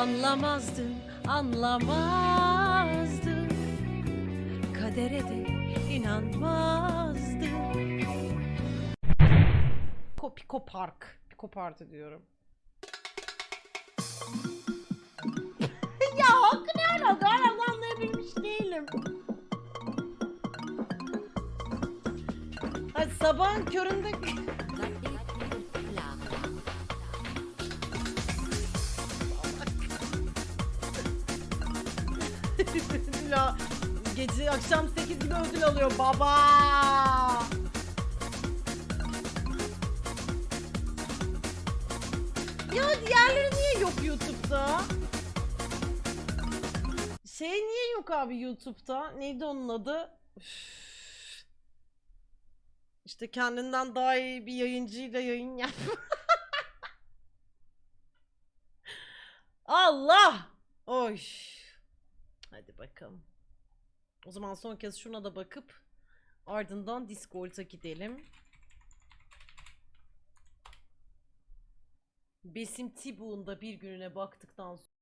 Anlamazdın, anlamazdın. Kadere de inanmazdın. Piko, Piko Park. Piko Parti diyorum. Ya hakkı ne alaka? Hala anlayabilmiş değilim. Hadi sabahın köründe Gece akşam 8 gibi ödül alıyor baba. Ya diğerleri niye yok YouTube'da? Şey niye yok abi YouTube'da? Neydi onun adı? Üf. İşte kendinden daha iyi bir yayıncıyla yayın yap. Allah! Oy. Hadi bakalım. O zaman son kez şuna da bakıp ardından Discord'a gidelim. Besim Tibu'nun bir gününe baktıktan sonra